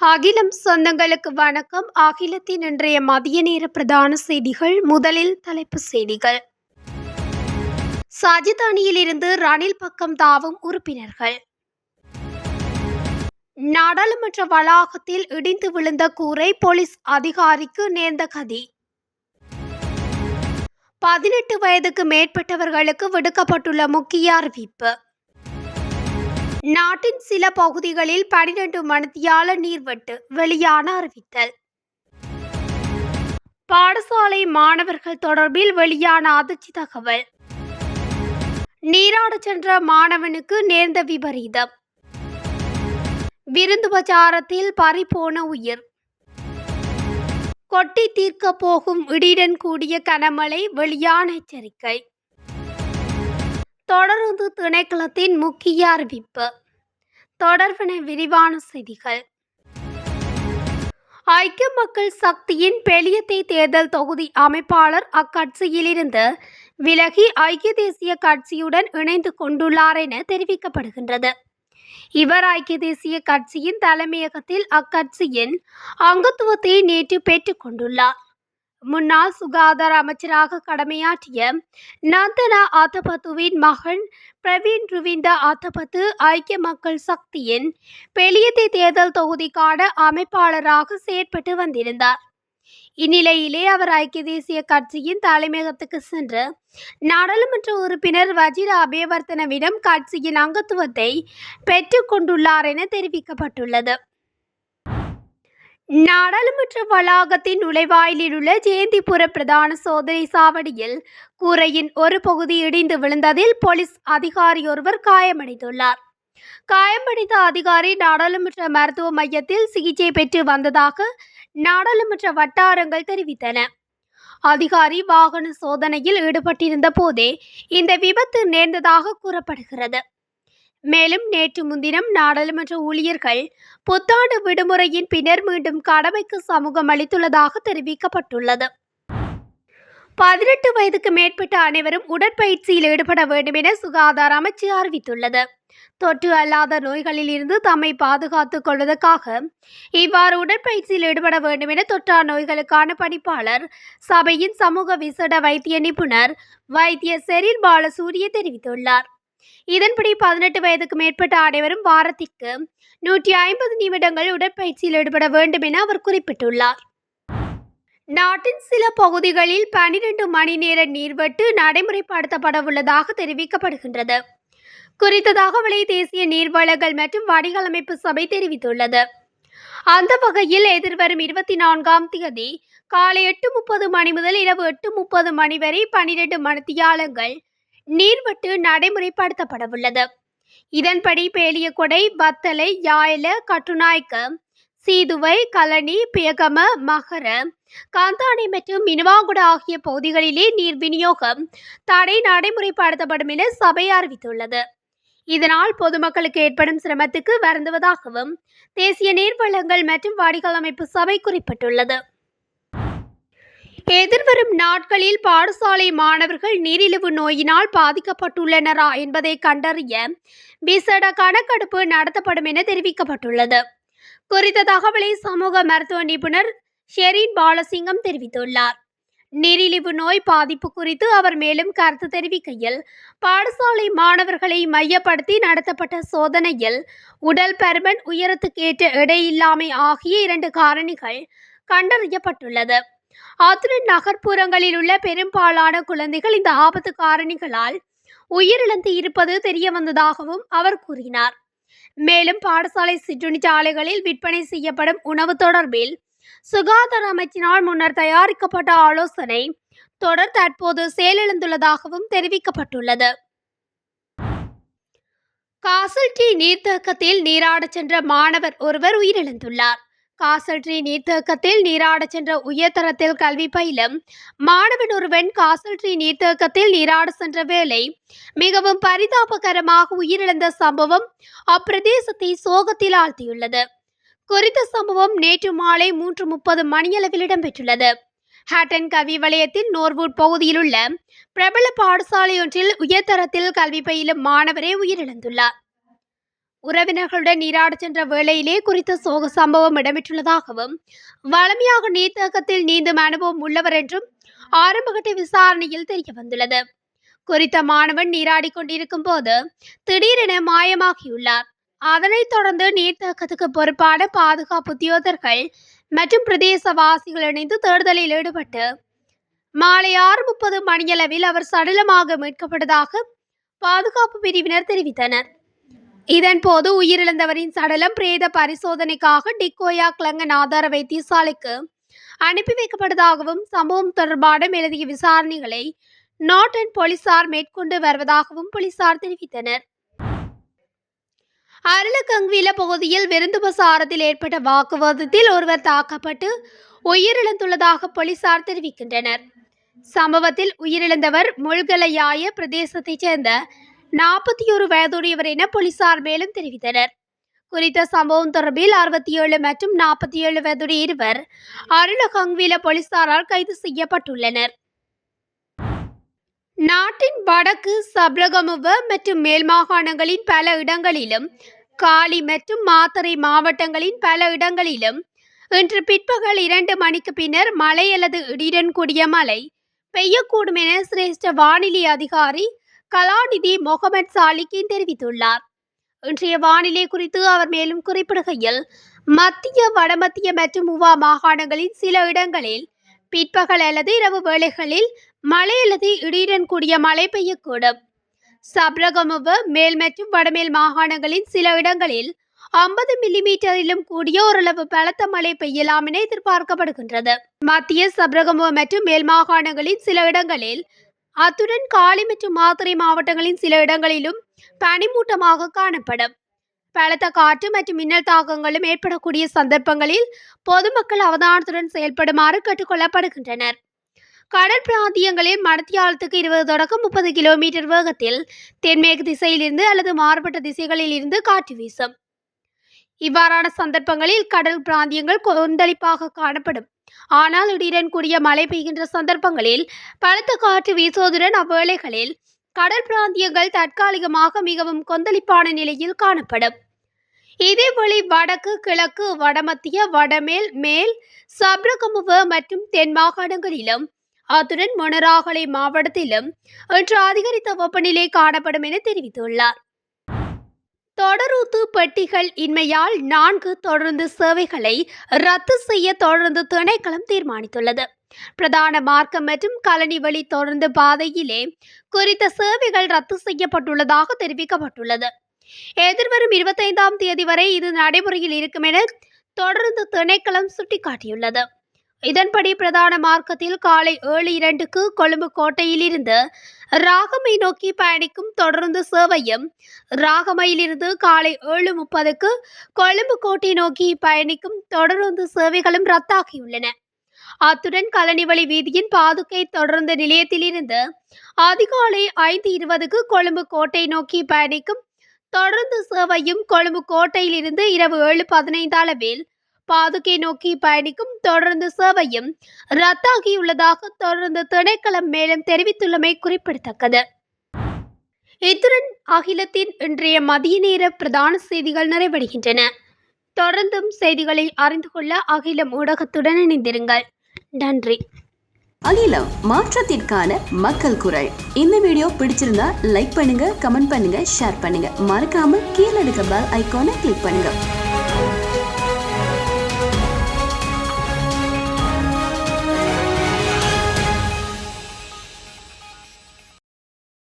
அகிலம் சொந்தங்களுக்கு வணக்கம். அகிலத்தின் இன்றைய மதிய நேர பிரதான செய்திகள் முதலில் தலைப்புச் செய்திகள். சஜித் அணியிலிருந்து ரணில் பக்கம் தாவும் உறுப்பினர்கள். நாடாளுமன்ற வளாகத்தில் இடிந்து விழுந்த கூரை போலீஸ் அதிகாரிக்கு நேர்ந்த கதி. பதினெட்டு வயதுக்கு மேற்பட்டவர்களுக்கு விடுக்கப்பட்டுள்ள முக்கிய அறிவிப்பு. நாட்டின் சில பகுதிகளில் பனிரெண்டு மணித்தியால நீர்வெட்டு வெளியான அறிவித்தல். பாடசாலை மாணவர்கள் தொடர்பில் வெளியான அதிர்ச்சி தகவல். நீராட சென்ற மாணவனுக்கு நேர்ந்த விபரீதம். விருந்து பிரச்சாரத்தில் பறிபோன உயிர். கொட்டி தீர்க்க போகும் இடியுடன் கூடிய கனமழை வெளியான எச்சரிக்கை. தொடருந்து திணைக்களத்தின் முக்கிய அறிவிப்பு. தொடர்பின விரிவான செய்திகள். ஐக்கிய மக்கள் சக்தியின் பெளியத்தை தேர்தல் தொகுதி அமைப்பாளர் அக்கட்சியிலிருந்து விலகி ஐக்கிய தேசிய கட்சியுடன் இணைந்து கொண்டுள்ளார் என தெரிவிக்கப்படுகின்றது. இவர் ஐக்கிய தேசிய கட்சியின் தலைமையகத்தில் அக்கட்சியின் அங்கத்துவத்தை நேற்று பெற்றுக்கொண்டுள்ளார் முன்னாள் சுகாதார அமைச்சராக கடமையாற்றிய நந்தனா ஆத்தபத்துவின் மகன் பிரவீன் ருவிந்த ஆத்தபத்து ஐக்கிய மக்கள் சக்தியின் பெளியத்தை தேர்தல் தொகுதிக்கான அமைப்பாளராக செயற்பட்டு வந்திருந்தார். இந்நிலையிலே அவர் ஐக்கிய தேசிய கட்சியின் தலைமையகத்துக்கு சென்று நாடாளுமன்ற உறுப்பினர் வஜிர அபேவர்த்தனவிடம் கட்சியின் அங்கத்துவத்தை பெற்றுக்கொண்டுள்ளார் என தெரிவிக்கப்பட்டுள்ளது. நாடாளுமன்ற வளாகத்தின் நுழைவாயிலில் உள்ள ஜெயந்திபுர பிரதான சோதனை சாவடியில் கூரையின் ஒரு பகுதி இடிந்து விழுந்ததில் போலீஸ் அதிகாரி ஒருவர் காயமடைந்துள்ளார். காயமடைந்த அதிகாரி நாடாளுமன்ற மருத்துவ மையத்தில் சிகிச்சை பெற்று வந்ததாக நாடாளுமன்ற வட்டாரங்கள் தெரிவித்தன. அதிகாரி வாகன சோதனையில் ஈடுபட்டிருந்த போதே இந்த விபத்து நேர்ந்ததாக கூறப்படுகிறது. மேலும் நேற்று முன்தினம் நாடாளுமன்ற ஊழியர்கள் புத்தாண்டு விடுமுறையின் பின்னர் மீண்டும் கடமைக்கு சமூகம் அளித்துள்ளதாக தெரிவிக்கப்பட்டுள்ளது. பதினெட்டு வயதுக்கு மேற்பட்ட அனைவரும் உடற்பயிற்சியில் ஈடுபட வேண்டும் என சுகாதார அமைச்சு அறிவித்துள்ளது. தொற்று அல்லாத நோய்களில் இருந்து தம்மை பாதுகாத்துக் கொள்வதற்காக இவ்வாறு உடற்பயிற்சியில் ஈடுபட வேண்டும் என தொற்றா நோய்களுக்கான பணிப்பாளர் சபையின் சமூக விசேட வைத்திய நிபுணர் வைத்திய செரில் பாலசூரிய தெரிவித்துள்ளார். இதன்படி பதினெட்டு வயதுக்கு மேற்பட்ட அனைவரும் வாரத்திற்கு நூற்றி ஐம்பது நிமிடங்கள் உடற்பயிற்சியில் ஈடுபட வேண்டும் என அவர் குறிப்பிட்டுள்ளார். நாட்டின் சில பகுதிகளில் பனிரெண்டு மணி நேர நீர்வெட்டு நடைமுறைப்படுத்தப்பட உள்ளதாக தெரிவிக்கப்படுகின்றது. குறித்த தகவலை தேசிய நீர்வளங்கள் மற்றும் வடிகளமைப்பு சபை தெரிவித்துள்ளது. அந்த வகையில் எதிர்வரும் இருபத்தி நான்காம் தேதி காலை எட்டு முப்பது மணி முதல் இரவு எட்டு முப்பது மணி வரை பனிரெண்டு மணித்தியாலங்கள் நீர்வட்டு நடைமுறைப்படுத்தப்படவுள்ளது. இதன்படி பேலியகொடை பத்தலை யாயில கட்டுநாய்க்க சீதுவை கலனி பியகம மகர காந்தானை மற்றும் மினுவாங்குட ஆகிய பகுதிகளிலே நீர் விநியோகம் தடை நடைமுறைப்படுத்தப்படும் என சபை அறிவித்துள்ளது. இதனால் பொதுமக்களுக்கு ஏற்படும் சிரமத்துக்கு வருந்துவதாகவும் தேசிய நீர்வளங்கள் மற்றும் வடிகால் அமைப்பு சபை குறிப்பிட்டுள்ளது. எதிர்வரும் நாட்களில் பாடசாலை மாணவர்கள் நீரிழிவு நோயினால் பாதிக்கப்பட்டுள்ளனரா என்பதை கண்டறிய விசேட கணக்கெடுப்பு நடத்தப்படும் என தெரிவிக்கப்பட்டுள்ளது. குறித்த தகவலை சமூக மருத்துவ நிபுணர் ஷெரீன் பாலசிங்கம் தெரிவித்துள்ளார். நீரிழிவு நோய் பாதிப்பு குறித்து அவர் மேலும் கருத்து தெரிவிக்கையில் பாடசாலை மாணவர்களை மையப்படுத்தி நடத்தப்பட்ட சோதனையில் உடல் பருமன் உயரத்துக்கேற்ற எடையில்லாமை ஆகிய இரண்டு காரணிகள் கண்டறியப்பட்டுள்ளது. அத்துடன் நகர்ப்புறங்களில் உள்ள பெரும்பாலான குழந்தைகள் இந்த ஆபத்து காரணிகளால் உயிரிழந்து இருப்பது தெரிய வந்ததாகவும் அவர் கூறினார். மேலும் பாடசாலை சிற்றுண்டிச்சாலைகளில் விற்பனை செய்யப்படும் உணவு தொடர்பில் சுகாதார அமைச்சினால் முன்னர் தயாரிக்கப்பட்ட ஆலோசனை தொடர் தற்போது செயலிழந்துள்ளதாகவும் தெரிவிக்கப்பட்டுள்ளது. காசல்டி நீர்த்தேக்கத்தில் நீராடச் சென்ற மாணவர் ஒருவர் உயிரிழந்துள்ளார். காசல்ட்ரி நீர்த்தேக்கத்தில் நீராடச் சென்ற உயர்தரத்தில் கல்வி பயிலும். மாணவன் ஒருவன் காசல்ட்ரி நீர்த்தேக்கத்தில் நீராட சென்ற வேளை மிகவும் பரிதாபகரமாக உயிரிழந்த சம்பவம் அப்பிரதேசத்தை சோகத்தில் ஆழ்த்தியுள்ளது. குறித்த சம்பவம் நேற்று மாலை மூன்று முப்பது மணியளவில் இடம்பெற்றுள்ளது. ஹேட்டன் கல்வி வலயத்தின் நோர்வூட் பகுதியில் உள்ள பிரபல பாடசாலையொன்றில் உயர்தரத்தில் கல்வி பயிலும் மாணவரே உயிரிழந்துள்ளார். உறவினர்களுடன் நீராட சென்ற வேளையிலே குறித்த சோக சம்பவம் இடம்பெற்றுள்ளதாகவும் வளமையாக நீர்த்தேக்கத்தில் நீந்தும் அனுபவம் உள்ளவர் என்றும் ஆரம்பகட்ட விசாரணையில் தெரிய வந்துள்ளது குறித்த மாணவன் நீராடி கொண்டிருக்கும் போது திடீரென மாயமாகியுள்ளார். அதனைத் தொடர்ந்து நீர்த்தேக்கத்துக்கு பொறுப்பான பாதுகாப்பு உத்தியோகர்கள் மற்றும் பிரதேசவாசிகள் இணைந்து தேடுதலில் ஈடுபட்டு மாலை ஆறு முப்பது மணியளவில் அவர் சடலமாக மீட்கப்பட்டதாக பாதுகாப்பு பிரிவினர் தெரிவித்தனர். இதன்போது உயிரிழந்தவரின் சடலம் பிரேத பரிசோதனைக்காக டிக்கோயா கிளங்கன் ஆதார வைத்தியசாலைக்கு அனுப்பி வைக்கப்பட்டதாகவும் சம்பவம் தொடர்பான மேலதிக விசாரணைகளை நாட்டன் போலீசார் மேற்கொண்டு வருவதாகவும் போலீசார் தெரிவித்தனர். அருளக்கங்குவில பகுதியில் விருந்து பிரசாரத்தில் ஏற்பட்ட வாக்குவாதத்தில் ஒருவர் தாக்கப்பட்டு உயிரிழந்துள்ளதாக போலீசார் தெரிவிக்கின்றனர். சம்பவத்தில் உயிரிழந்தவர் முழுகலையாய பிரதேசத்தைச் சேர்ந்த நாற்பத்தி ஒரு வயதுடையவர் என போலீசார் மேலும் தெரிவித்தனர். குறித்த சம்பவம் தொடர்பில் அறுபத்தி ஏழு மற்றும் நாற்பத்தி ஏழு வயதுடைய இருவர் அருளகங்குவில போலீசாரால் கைது செய்யப்பட்டுள்ளனர். நாட்டின் வடக்கு சப்ளகமுவ மற்றும் மேல் மாகாணங்களின் பல இடங்களிலும் காலி மற்றும் மாத்தறை மாவட்டங்களின் பல இடங்களிலும் இன்று பிற்பகல் இரண்டு மணிக்கு பின்னர் மழை அல்லது இடியுடன் கூடிய மழை பெய்யக்கூடும் என சிரேஷ்ட வானிலை அதிகாரி கலாநிதி முகமது சாலிக்கின் தெரிவித்துள்ளார். இன்றைய வானிலை குறித்து அவர் மேலும் குறிப்பிடுகையில் மத்திய வடமத்திய மற்றும் உவா மாகாணங்களின் சில இடங்களில் பிற்பகல் அல்லது இரவு வேளைகளில் மழை அல்லது இடியுடன் கூடிய மழை பெய்யக்கூடும். சப்ரகமுவ மேல் மற்றும் வடமேல் மாகாணங்களின் சில இடங்களில் ஐம்பது மில்லிமீட்டரிலும் கூடிய ஓரளவு பலத்த மழை பெய்யலாம் என எதிர்பார்க்கப்படுகின்றது. மத்திய சப்ரகமுவ மற்றும் மேல் மாகாணங்களின் சில இடங்களில் அத்துடன் காலி மற்றும் மாத்துறை மாவட்டங்களின் சில இடங்களிலும் பனிமூட்டமாக காணப்படும். பலத்த காற்று மற்றும் மின்னல் தாக்கங்களும் ஏற்படக்கூடிய சந்தர்ப்பங்களில் பொதுமக்கள் அவதானத்துடன் செயல்படுமாறு கேட்டுக்கொள்ளப்படுகின்றனர். கடல் பிராந்தியங்களில் மடத்தியாலத்துக்கு இருபது தொடக்கம் முப்பது கிலோமீட்டர் வேகத்தில் தென்மேற்கு திசையிலிருந்து அல்லது மாறுபட்ட திசைகளில் இருந்து காற்று வீசும். இவ்வாறான சந்தர்ப்பங்களில் கடல் பிராந்தியங்கள் கொந்தளிப்பாக காணப்படும். ஆனால் இடியுடன் கூடிய மழை பெய்கின்ற சந்தர்ப்பங்களில் பலத்த காற்று வீசுவதுடன் அவ்வேளைகளில் கடல் பிராந்தியங்கள் தற்காலிகமாக மிகவும் கொந்தளிப்பான நிலையில் காணப்படும். இதேவழி வடக்கு கிழக்கு வடமத்திய வடமேல் மேல் சப்ரகமுவ மற்றும் தென் மாகாணங்களிலும் அத்துடன் மொனராகலை மாவட்டத்திலும் இன்று அதிகரித்த வெப்பநிலை காணப்படும் என தெரிவித்துள்ளார். தொடரூத்து பெட்டிகள் இன்மையால் நான்கு தொடர்ந்து சேவைகளை ரத்து செய்ய தொடர்ந்து திணைக்களம் தீர்மானித்துள்ளது. பிரதான மார்க்கம் மற்றும் கலனி வழி தொடர்ந்து பாதையிலே குறித்த சேவைகள் ரத்து செய்யப்பட்டுள்ளதாக தெரிவிக்கப்பட்டுள்ளது. எதிர்வரும் இருபத்தைந்தாம் தேதி வரை இது நடைமுறையில் இருக்கும் என தொடர்ந்து திணைக்களம் சுட்டிக்காட்டியுள்ளது. இதன்படி பிரதான மார்க்கத்தில் காலை ஏழு இரண்டுக்கு கொழும்பு கோட்டையிலிருந்து ராகமை நோக்கி பயணிக்கும் தொடர்ந்து சேவையும் ராகமையிலிருந்து காலை ஏழு முப்பதுக்கு கொழும்பு கோட்டை நோக்கி பயணிக்கும் தொடர்ந்து சேவைகளும் ரத்தாகியுள்ளன. அத்துடன் கலனிவழி வீதியின் பாதுகை தொடர்ந்து நிலையத்திலிருந்து அதிகாலை ஐந்து இருபதுக்கு கொழும்பு கோட்டை நோக்கி பயணிக்கும் தொடர்ந்து சேவையும் கொழும்பு கோட்டையிலிருந்து இரவு ஏழு பதினைந்து அளவில் பாதுகை நோக்கி பயணிக்கும் தொடர்ந்து சேவையும் ரத்தாகியுள்ளதாக தொடர்ந்து திணைக்களம் மேலும் தெரிவித்துள்ளமை குறிப்பிடத்தக்கது. இத்துடன் அகிலத்தின் இன்றைய மதிய நேர பிரதான செய்திகள் நிறைவடைகின்றன. தொடர்ந்தும் செய்திகளை அறிந்து கொள்ள அகிலம் ஊடகத்துடன் இணைந்திருங்கள். நன்றி. அகிலம் மாற்றத்திற்கான மக்கள் குரல். இந்த வீடியோ பிடிச்சிருந்தா லைக் பண்ணுங்க கமெண்ட் பண்ணுங்க ஷேர் பண்ணுங்க. மறக்காம கீழே இருக்க பெல் ஐக்கானை கிளிக் பண்ணுங்க.